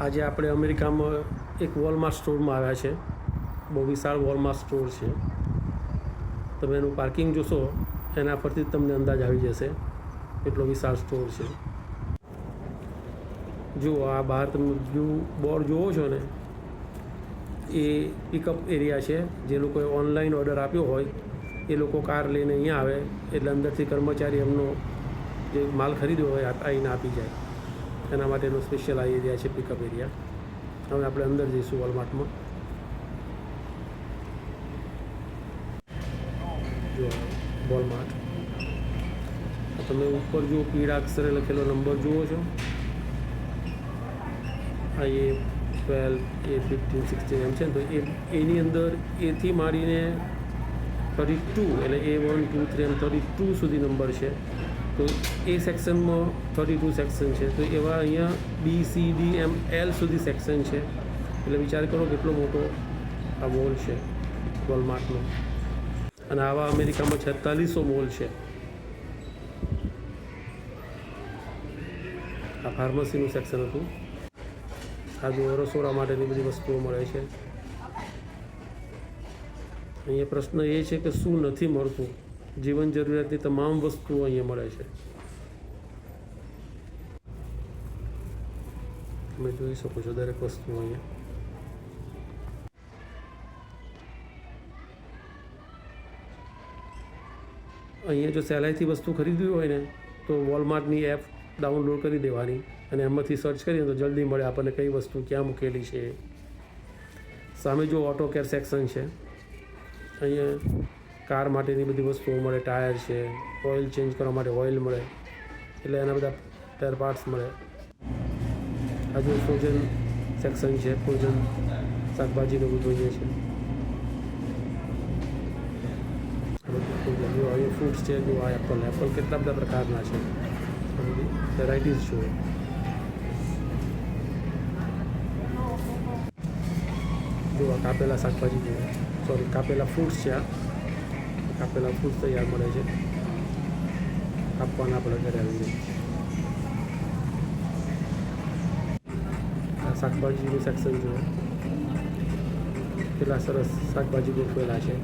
આજે આપણે અમેરિકામાં એક વોલમાર્ટ સ્ટોરમાં આવ્યા છે. બહુ વિશાળ વોલમાર્ટ સ્ટોર છે. તમે એનું પાર્કિંગ જોશો, એના પરથી તમને અંદાજ આવી જશે. એટલો વિશાળ સ્ટોર છે. જુઓ આ બહાર તમે જો બોર્ડ જુઓ છો ને, એ પિકઅપ એરિયા છે. જે લોકોએ ઓનલાઈન ઓર્ડર આપ્યો હોય, એ લોકો કાર લઈને અહીંયા આવે. એટલે અંદરથી કર્મચારી એમનો જે માલ ખરીદ્યો હોય આવીને આપી જાય. એના માટેનો સ્પેશિયલ આ એરિયા છે પિકઅપ એરિયા હવે આપણે અંદર જઈશું વોલમાર્ટમાં જો વોલમાર્ટ તમે ઉપર જુઓ, પીળા અક્ષરે લખેલો નંબર જુઓ છો. આ એ ટ્વેલ્વ એ ફિફ્ટીન સિક્સટીન એમ છે ને, તો એ, એની અંદર એથી મારીને થર્ટી ટુ એટલે એ વન ટુ થ્રી એમ થર્ટી ટુ સુધી નંબર છે. તો એ સેક્શનમાં થર્ટી ટુ સેક્શન છે. તો એવા અહીંયા બી સી ડી એમ એલ સુધી સેક્શન છે. એટલે વિચાર કરો કેટલો મોટો આ મોલ છે વોલમાર્ટનો અને આવા અમેરિકામાં છેતાલીસો મોલ છે. આ ફાર્મસીનું સેક્શન હતું. આજુ રસોડા માટેની બધી વસ્તુઓ મળે છે. અહીંયા પ્રશ્ન એ છે કે શું નથી મળતું? જીવન જરૂરિયાતની તમામ વસ્તુઓ અહીંયા મળે છે. તમે જોઈ શકો છો દરેક વસ્તુ અહીંયા. અહીંયા જો સહેલાઈથી વસ્તુ ખરીદવી હોય ને, તો વોલમાર્ટની એપ ડાઉનલોડ કરી દેવાની અને એમાંથી સર્ચ કરીએ તો જલ્દી મળે આપણને કઈ વસ્તુ ક્યાં મૂકેલી છે. સામે જો ઓટો કેર સેક્શન છે. અહીંયા કાર માટેની બધી વસ્તુઓ મળે, ટાયર છે, ઓઇલ ચેન્જ કરવા માટે ઓઇલ મળે, એટલે એના બધા ટાયર પાર્ટ્સ મળે. હજુ ફ્રોઝન સેક્શન છે, ફ્રોઝન શાકભાજીનું બધું જોઈએ છે. અહીંયા ફ્રૂટ્સ છે, જો આ એપલ એપલ કેટલા બધા પ્રકારના છે. વેરાયટીઝ જોઈએ જો કાપેલા શાકભાજી જોઈએ સોરી કાપેલા ફ્રૂટ્સ છે આ. કાપેલા ફૂડ તૈયાર મળે છે. કાપવાના આપણે ઘરે આવીને આ શાકભાજીનું સેક્શન જુઓ કેટલા સરસ શાકભાજી ગોઠવેલા છે.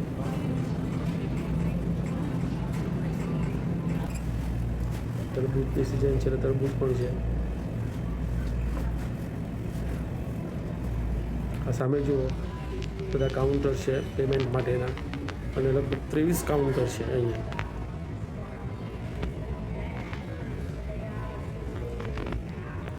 તરબૂજની સિઝન છે તરબૂજ પણ છે. આ સામે જુઓ, બધા કાઉન્ટર છે પેમેન્ટ માટેના. અને લગભગ ત્રેવીસ કાઉન્ટર છે અહીંયા